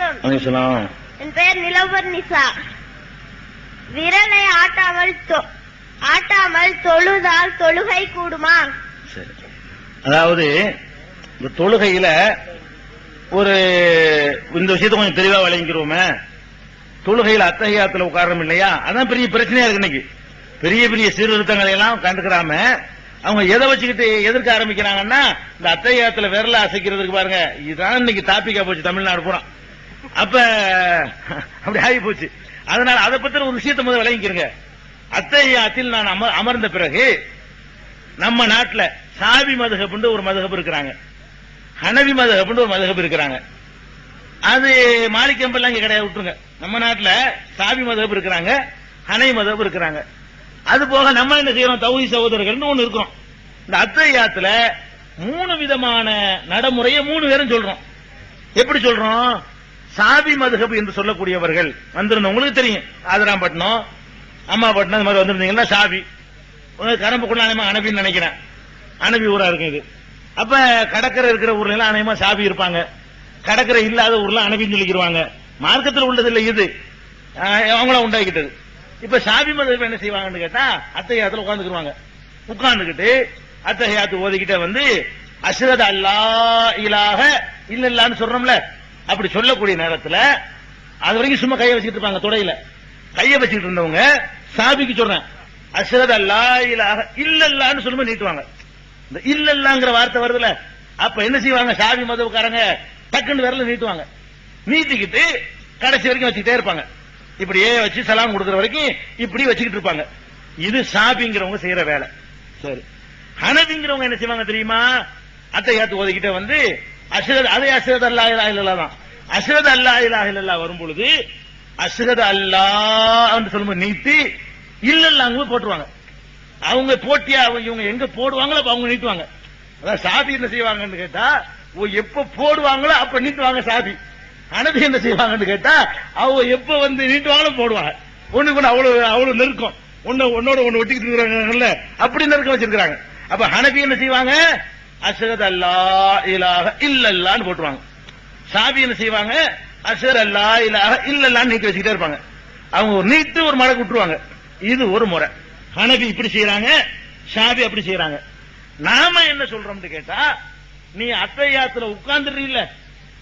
அலைஹிஸ்ஸலாம். என் பெயர் நிலவர் நிசா. விரலை ஆட்டாமல் ஆட்டாமல் தொழுதால் தொழுகை கூடுமா? சரி. அதாவது இந்த தொழுகையில ஒரு இந்த விஷயத்தை கொஞ்சம் தெளிவா விளங்கிக்கிறோமே. தொழுகையில அத்தகையாத்துல உட்காரம் இல்லையா? அதான் பெரிய பிரச்சனையா இருக்கு இன்னைக்கு. பெரிய பெரிய சீர்திருத்தங்களை எல்லாம் கண்டுக்கிறாம அவங்க எதை வச்சுக்கிட்டு எதிர்க்க ஆரம்பிக்கிறாங்கன்னா இந்த அத்தையாத்துல விரல அசைக்கிறதுக்கு பாருங்க. இதுதான் இன்னைக்கு டாபிக்கா போச்சு தமிழ்நாடு பூரா. அப்ப அப்படி ஆகி போச்சு அதனால அதை பத்தின ஒரு விஷயத்தை முதல்ல விளங்கிக்கிறங்க. அத்தையாத்தில் நான் அமர்- அமர்ந்த பிறகு நம்ம நாட்டில் சாவி மதுகப்புண்டு ஒரு மதுகப் இருக்கிறாங்க. ஹனவி மதுகப்புண்டு ஒரு மதுகப் இருக்கிறாங்க. அது மாலிக்கம்பெல்லாம் இங்க கிடையாது விட்டுருங்க. நம்ம நாட்டில் சாவி மதப் இருக்கிறாங்க ஹனை மதப் இருக்கிறாங்க. அது போக நம்ம என்ன செய்யறோம்? தௌஹி சகோதரர்கள்னு ஒன்று இருக்கிறோம். இந்த அத்தையாத்துல மூணு விதமான நடைமுறையை மூணு பேரும் சொல்றோம். எப்படி சொல்றோம்? சாவி மதுகப் என்று சொல்லக்கூடியவர்கள் வந்திருந்தோம். உங்களுக்கு தெரியும். ஆதராம்பட்டினம் அம்மாபட்டினம் இந்த மாதிரி வந்திருந்தீங்கன்னா சாவி கரம்புக்குள்ள அனைமா அனபின்னு நினைக்கிறேன். அனபி ஊரா இருக்கும் இது. அப்ப கடற்கரை இருக்கிற ஊர்ல எல்லாம் அனைமா சாவி இருப்பாங்க. கடற்கரை இல்லாத ஊர்ல அனபின்னு சொல்லிக்கிருவாங்க. மார்க்கத்தில் உள்ளது இல்லை இது. ஆஹ் அவங்கள உண்டாக்கிட்டது. இப்ப சாவி மதம் என்ன செய்வாங்கன்னு கேட்டா அத்தையாத்துல உட்காந்துக்குவாங்க உட்கார்ந்துகிட்டு அத்தகையாத்து ஓதிக்கிட்ட வந்து அஷ்ரத் அல்லா இலாக இல்லல்லான்னு சொல்றோம்ல. அப்படி சொல்லக்கூடிய நேரத்துல அது வரைக்கும் சும்மா கையை வச்சுட்டு இருப்பாங்க தொடையில. கையை வச்சுட்டு இருந்தவங்க சாபிக்கு சொல்றேன் அஷ்ரத் அல்லா இல்லல்லான்னு சொல்லும்போது நீட்டுவாங்க. இந்த இல்லல்லாங்கிற வார்த்தை வருதுல அப்ப என்ன செய்வாங்க? சாவி மதவுக்காரங்க டக்குன்னு விரல நீட்டுவாங்க. நீட்டிக்கிட்டு கடைசி வரைக்கும் வச்சுக்கிட்டே இருப்பாங்க. இப்படியே வச்சு சலாம் கொடுக்குற வரைக்கும் இப்படி வச்சுக்கிட்டு இருப்பாங்க. இது சாபிங்கிறவங்க செய்யற வேலை. சரி. ஹனபிங்கிறவங்க என்ன செய்வாங்க தெரியுமா? அத்தை ஏத்து ஒதுக்கிட்ட வந்து அஷ்ரத் அதே அஷ்ரத் அல்லா இலா இல்லல்லா தான். அஷ்ரத் அல்லா இலா இல்லல்லா வரும் பொழுது அஷ்ரத் அல்லா சொல்லும்போது நீட்டி இல்லல்லாங்க போட்டுருவாங்க. அவங்க போட்டியா அவங்க இவங்க எங்க போடுவாங்களோ அவங்க நீட்டுவாங்க. அதான் சாதி என்ன செய்வாங்கன்னு கேட்டா ஓ எப்ப போடுவாங்களோ அப்ப நீட்டுவாங்க சாதி. அனதி என்ன செய்வாங்கன்னு கேட்டா அவங்க எப்ப வந்து நீட்டுவாங்களோ போடுவாங்க. ஒண்ணு கூட அவ்வளவு அவ்வளவு நெருக்கம். ஒண்ணு ஒன்னோட ஒண்ணு ஒட்டிக்கிட்டு இருக்கிறாங்கல்ல அப்படி நெருக்கம் வச்சிருக்காங்க அப்ப ஹனபி என்ன செய்வாங்க? அஷரத் அல்லா இலாக இல்லல்லான்னு போட்டுருவாங்க. சாபி என்ன செய்வாங்க? அஷர் அல்லா இலாக இல்லல்லான்னு நீக்கி வச்சுக்கிட்டே இருப்பாங்க. அவங்க ஒரு நீட்டு ஒரு மடக்கு விட்டுருவாங்க. இது ஒரு முறை. ஹனபி இப்படி செய்யறாங்க ஷாபி அப்படி செய்யறாங்க நாம என்ன சொல்றோம்னு கேட்டா நீ அத்தையாத்துல உட்கார்ந்துடுறீல்ல.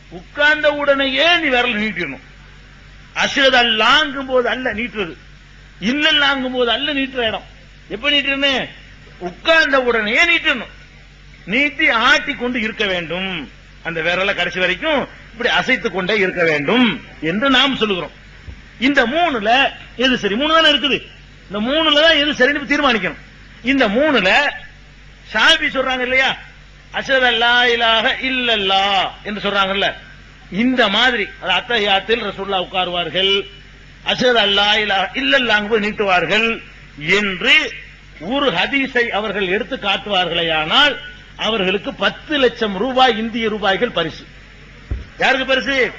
உட்கார்ந்த உடனேயே நீ விரல் நீட்டிடணும். அசுரத் அல்லாங்கும் போது அல்ல நீட்டுறது. இல்லல்லாங்கும் போது அல்ல நீட்டுற இடம். எப்ப நீட்டுறேன்னு? உட்கார்ந்த உடனே நீட்டணும் நீட்டி ஆட்டி கொண்டு இருக்க வேண்டும். அந்த விரல கடைசி வரைக்கும் இப்படி அசைத்துக் கொண்டே இருக்க வேண்டும் என்று நாம் சொல்லுகிறோம். இந்த மூணுல எது சரி? மூணு தானே இருக்குது. இந்த மூணுல தான் எது சரின்னு தீர்மானிக்கணும். இந்த மூணுல ஷாபி சொல்றாங்க இல்லையா? அசதல்லா அல்லா இலாக இல்லல்லா என்று சொல்றாங்கல்ல. இந்த மாதிரி அது அத்தஹியாத்தில் ரசூல்லா உட்காருவார்கள். அசத் அல்லா இலாக இல்லல்லாங்க போய் நீட்டுவார்கள் என்று ஒரு ஹதீஸை அவர்கள் எடுத்து காட்டுவார்களேயானால் அவர்களுக்கு பத்து லட்சம் ரூபாய் இந்திய ரூபாய்கள் பரிசு. யாருக்கு பரிசு?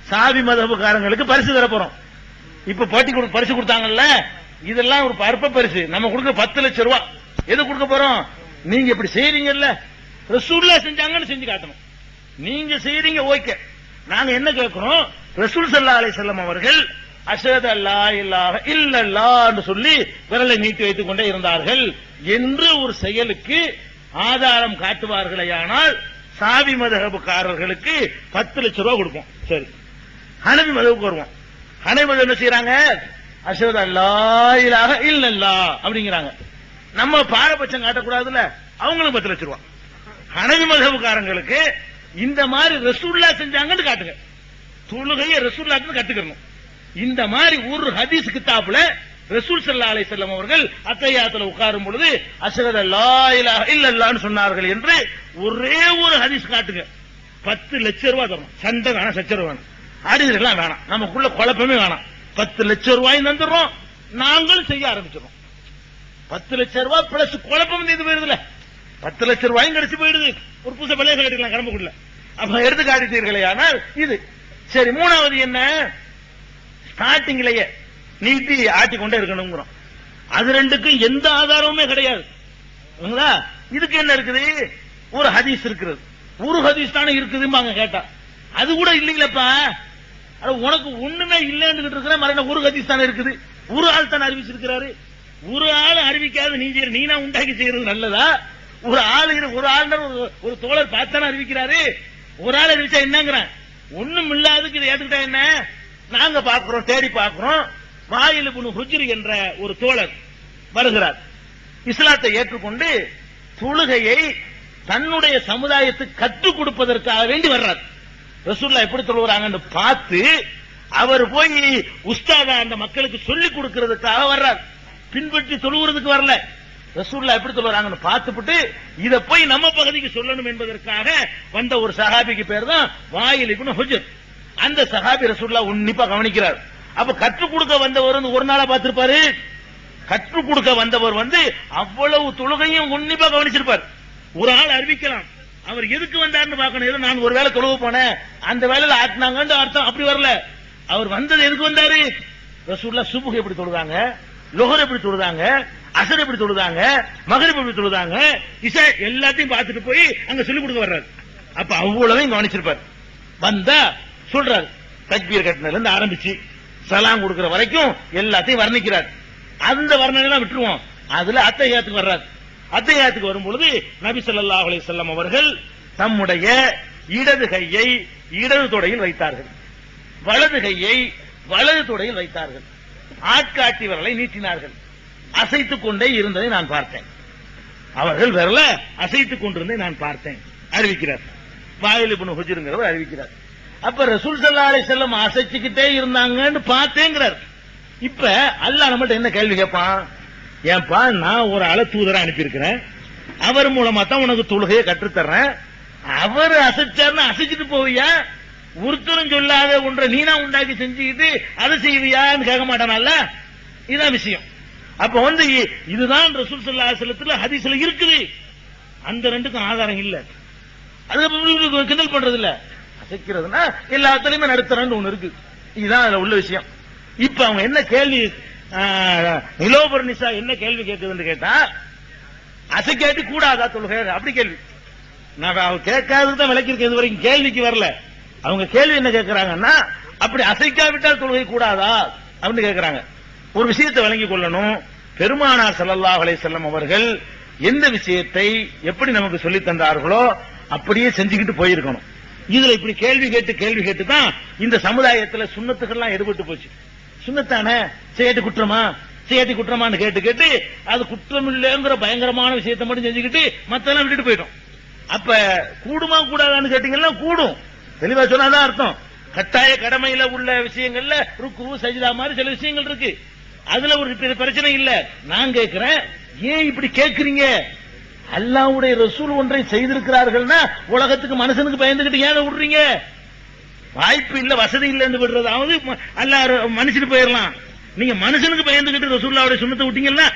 சாவி மதபுக்காரங்களுக்கு பரிசு தரப்போறோம் இப்ப போட்டி கொடு- பரிசு கொடுத்தாங்கல்ல? இதெல்லாம் ஒரு பருப்ப பரிசு. நம்ம கொடுக்க பத்து லட்சம் ரூபாய் எது கொடுக்க போறோம்? நீங்க இப்படி செய்யறீங்கல்ல ரசூல்லா செஞ்சாங்கன்னு செஞ்சு காட்டணும். நீங்க செய்யறீங்க ஓகே. நாங்க என்ன கேட்கிறோம்? ரசூல் சல்லா அலை செல்லம் அவர்கள் அஷத் அல்லா இல்லாஹ இல்லல்லா என்று சொல்லி விரலை நீட்டி வைத்துக் கொண்டே இருந்தார்கள். என்று ஒரு செயலுக்கு ஆதாரம் காட்டுவார்களேயானால் சாவி மதகபுக்காரர்களுக்கு பத்து லட்சம் ரூபாய் கொடுப்போம். சரி. ஹனபி மதவுக்கு வருவோம். ஹனபி மதம் என்ன செய்யறாங்க அஷத் அல்லா இலாக இல்லல்லா அப்படிங்கிறாங்க. நம்ம பாரபட்சம் காட்டக்கூடாதுல்ல? அவங்களும் பத்து லட்சம் ரூபாய் ஹனவி மதகுக்காரங்களுக்கு இந்த மாதிரி ரசூல்லா செஞ்சாங்கன்னு காட்டுங்க. தொழுகையை ரசூல்லாக்கு கத்துக்கணும். இந்த மாதிரி ஒரு ஹதீஸ் கித்தாப்புல ரசூல் சல்லா அலை செல்லம் அவர்கள் அத்தையாத்துல உட்காரும் பொழுது அஷ்ஹது அல்லா இலாஹ சொன்னார்கள் என்று ஒரே ஒரு ஹதீஸ் காட்டுங்க. பத்து லட்சம் ரூபாய் தரணும். சண்டை வேணாம் சச்ச வேணாம் ஆடிதெல்லாம் வேணாம் நமக்குள்ள குழப்பமே வேணாம் பத்து லட்சம் ரூபாய் தந்துடுறோம். நாங்களும் செய்ய ஆரம்பிச்சிடும் பத்து லட்சம் ரூபாய் பிளஸ் குழப்பம் இது போயிடுதுல பத்து லட்சம் ரூபாயும் கிடைச்சு போயிடுது. ஒரு புதுசை விலையை கட்டிக்கலாம் கிளம்பக்குள்ள அப்ப எடுத்து காட்டிட்டீர்களே ஆனால் இது. சரி மூணாவது என்ன? ஸ்டார்டிங்லயே நீட்டி ஆட்டி கொண்டே இருக்கணுங்கிறோம் அது ரெண்டுக்கும் எந்த ஆதாரமுமே கிடையாது. இதுக்கு என்ன இருக்குது? ஒரு ஹதீஸ் இருக்கிறது. ஒரு ஹதீஸ் தானே இருக்குதும்பாங்க கேட்டா. அது கூட இல்லைங்களப்பா. உனக்கு ஒண்ணுமே இல்லைன்னு இருக்கிற மரண ஒரு ஹதீஸ் தானே இருக்குது? ஒரு ஆள் தானே அறிவிச்சிருக்கிறாரு. ஒரு ஆள் அறிவிக்காத நீ நீனா உண்டாக்கி செய்யறது நல்லதா? ஒரு ஆள் ஒரு ஆள் ஒரு ஒரு தோழர் பார்த்தானே அறிவிக்கிறாரு. ஒரு ஆள் அறிவிச்சா என்னங்கிறேன். ஒண்ணும் இல்லாதுக்கு இதை ஏத்துக்கிட்டா என்ன? நாங்க பாக்குறோம் தேடி பாக்குறோம் வாயில் புனு ஹுஜ்ரி என்ற ஒரு தோழர் வருகிறார். இஸ்லாத்தை ஏற்றுக்கொண்டு தொழுகையை தன்னுடைய சமுதாயத்துக்கு கற்றுக் கொடுப்பதற்காக வேண்டி வர்றார். ரசூல்லா எப்படி தொழுகிறாங்கன்னு பார்த்து அவர் போய் உஸ்தாதா அந்த மக்களுக்கு சொல்லிக் கொடுக்கிறதுக்காக வர்றார். பின்பற்றி தொழுகிறதுக்கு வரல. ரசூல்லா எப்படி தொழுகிறாங்கன்னு பார்த்துவிட்டு இத போய் நம்ம பகுதிக்கு சொல்லணும் என்பதற்காக வந்த ஒரு சஹாபிக்கு பேர் தான் வாயில் இப்னு ஹுஜர். அந்த சஹாபி ரசூல்லா உன்னிப்பா கவனிக்கிறார். அப்ப கற்றுக் கொடுக்க வந்தவர் ஒரு நாளா பார்த்திருப்பாரு? கற்றுக் கொடுக்க வந்தவர் வந்து அவ்வளவு தொழுகையும் உன்னிப்பா கவனிச்சிருப்பார். ஒரு ஆள் அறிவிக்கலாம். அவர் எதுக்கு வந்தார்னு பார்க்கணும். ஏதோ நான் ஒரு வேளை தொழுவு போனேன்? அந்த வேலையில ஆட்டினாங்கன்னு அர்த்தம். அப்படி வரல. அவர் வந்தது எதுக்கு வந்தாரு? ரசூல்லா சுபுக எப்படி தொழுதாங்க? லொஹர் எப்படி தொழுதாங்க? அசர் எப்படி தொழுதாங்க? மகரிப் எப்படி தொழுதாங்க? இசை எல்லாத்தையும் பார்த்துட்டு போய் அங்க சொல்லிக் கொடுக்க வர்றாரு. அப்ப அவ்வளவையும் கவனிச்சிருப்பார். வந்தா சொல்றாரு. தக்பீர் கட்டினதுல இருந்து ஆரம்பிச்சு. சலாம் கொடுக்கிற வரைக்கும் எல்லாத்தையும் வர்ணிக்கிறார். அந்த வர்ணனைலாம் விட்டுருவோம். அதுல அத்தகையத்துக்கு வர்றாரு. அத்தையாத்துக்கு வரும் பொழுது நபி சொல்லா அலி செல்லம் அவர்கள் தம்முடைய இடது கையை இடது தொடையில் வைத்தார்கள். வலது கையை வலது தொடையில் வைத்தார்கள். ஆட்காட்டி விரலை நீட்டினார்கள். அசைத்துக் கொண்டே இருந்ததை நான் பார்த்தேன். அவர்கள் விரல அசைத்துக் கொண்டிருந்ததை நான் பார்த்தேன். அறிவிக்கிறார். வாயில் இப்னு அறிவிக்கிறார். அப்ப ரசூல் ஸல்லல்லாஹு அலைஹி அசைச்சுக்கிட்டே இருந்தாங்கன்னு பார்த்தேங்கிறார். இப்ப அல்லாஹ் நம்மள்ட்ட என்ன கேள்வி கேட்பான் ஏன்பா நான் ஒரு ஆளை தூதரை அனுப்பியிருக்கிறேன். அவர் மூலமா தான் உனக்கு தொழுகையை கற்றுத்தர்றேன். அவர் அசைச்சார்னு அசைச்சிட்டு போவியா? ஒருத்தரும் சொல்லாத ஒன்றை நீனா உண்டாக்கி செஞ்சுக்கிட்டு அதை செய்வியான்னு கேட்க மாட்டானல்ல? இதுதான் விஷயம். அப்ப வந்து இதுதான் ரசூல் சல்லா அலைஹி ஹதீஸ்ல இருக்குது. அந்த ரெண்டுக்கும் ஆதாரம் இல்ல. அது கிண்டல் பண்றது இல்ல அசைக்கிறதுனா எல்லாத்துலயுமே நடுத்தரன்னு ஒண்ணு இருக்கு. இதுதான் அதுல உள்ள விஷயம். இப்ப அவங்க என்ன கேள்வி நிலோபர் நிசா என்ன கேள்வி கேட்குதுன்னு கேட்டா அசைக்காட்டி கூடாதா தொழுகை அப்படி கேள்வி. நான் அவங்க கேட்காதது தான் இது வரைக்கும். கேள்விக்கு வரல. அவங்க கேள்வி என்ன கேட்கறாங்கன்னா அப்படி அசைக்காவிட்டால் தொழுகை கூடாதா? அப்படின்னு கேட்கறாங்க. ஒரு விஷயத்தை விளங்கிக் கொள்ளணும். பெருமானார் செல்லல்லா வலை வஸல்லம் அவர்கள் எந்த விஷயத்தை எப்படி நமக்கு சொல்லி தந்தார்களோ அப்படியே செஞ்சுக்கிட்டு போயிருக்கணும். இதுல இப்படி கேள்வி கேட்டு கேள்வி கேட்டு தான் இந்த சமுதாயத்துல சுண்ணத்துக்கெல்லாம் எடுபட்டு போச்சு. சுண்ணத்தானே? செய்யாட்டி குற்றமா? செய்யாட்டி குற்றமான்னு கேட்டு கேட்டு அது குற்றம் இல்லைங்கிற பயங்கரமான விஷயத்தை மட்டும் செஞ்சுக்கிட்டு மத்தெல்லாம் விட்டுட்டு போயிட்டோம். அப்ப கூடுமா கூடாதான்னு கேட்டீங்கன்னா கூடும். தெளிவா சொன்னாதான் அர்த்தம். கட்டாய கடமையில உள்ள விஷயங்கள்ல ருக்கு சஜிதா மாதிரி சில விஷயங்கள் இருக்கு. அதுல ஒரு பெரிய பிரச்சனை இல்ல. நான் கேட்கிறேன் ஏன் இப்படி கேட்கறீங்க அல்லாவுடைய ரசூல் ஒன்றை செய்திருக்கிறார்கள்னா உலகத்துக்கு மனுஷனுக்கு பயந்துகிட்டு ஏன் விடுறீங்க? வாய்ப்பு இல்ல வசதி இல்லைன்னு விடுறதாவது அல்ல மனுஷனுக்கு போயிடலாம். நீங்க மனுஷனுக்கு பயந்துகிட்டு ரசூல்லாவுடைய சுண்ணத்தை விட்டீங்கன்னா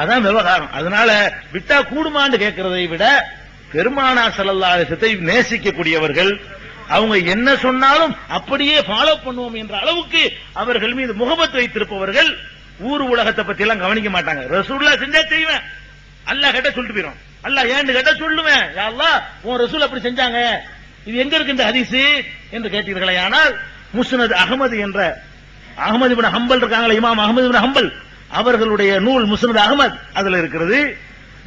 அதான் விவகாரம். அதனால விட்டா கூடுமான்னு கேட்கறதை விட பெருமானா செல்லல்லாசத்தை நேசிக்கக்கூடியவர்கள் அவங்க என்ன சொன்னாலும் அப்படியே ஃபாலோ பண்ணுவோம் என்ற அளவுக்கு அவர்கள் மீது முகமத் வைத்திருப்பவர்கள் ஊர் உலகத்தை பத்தி எல்லாம் கவனிக்க மாட்டாங்க. ரசூல்லா செஞ்சா செய்வேன். அல்லாஹ் கேட்ட சொல்லிட்டு போயிடும் அல்லா ஏன்னு கேட்டா சொல்லுவேன். யா உன் ரசூல் அப்படி செஞ்சாங்க. இது எங்க இருக்கு இந்த ஹதீஸ்? என்று கேட்டீர்களே. ஆனால் முஸ்னத் அகமது என்ற அகமது பின் ஹம்பல் இருக்காங்களே இமாம் அகமது பின் ஹம்பல். அவர்களுடைய நூல் முஸ்னத் அகமது. அதுல இருக்கிறது.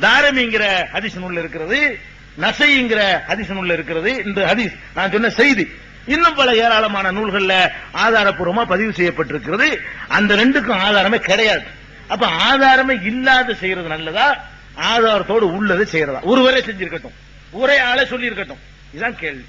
தாரமிங்கிற ஹதீஸ் நூல் இருக்கிறது. நசைங்கிற ஹதீஸ் நூல் இருக்கிறது. இந்த ஹதீஸ் நான் சொன்ன செய்தி இன்னும் பல ஏராளமான நூல்கள்ல ஆதாரப்பூர்வமா பதிவு செய்யப்பட்டிருக்கிறது. அந்த ரெண்டுக்கும் ஆதாரமே கிடையாது. அப்ப ஆதாரமே இல்லாத செய்யறது நல்லதா? ஆதாரத்தோடு உள்ளதை செய்யறதா? ஒருவரே செஞ்சிருக்கட்டும். ஒரே ஆளே சொல்லி இருக்கட்டும் இதுதான் கேள்வி.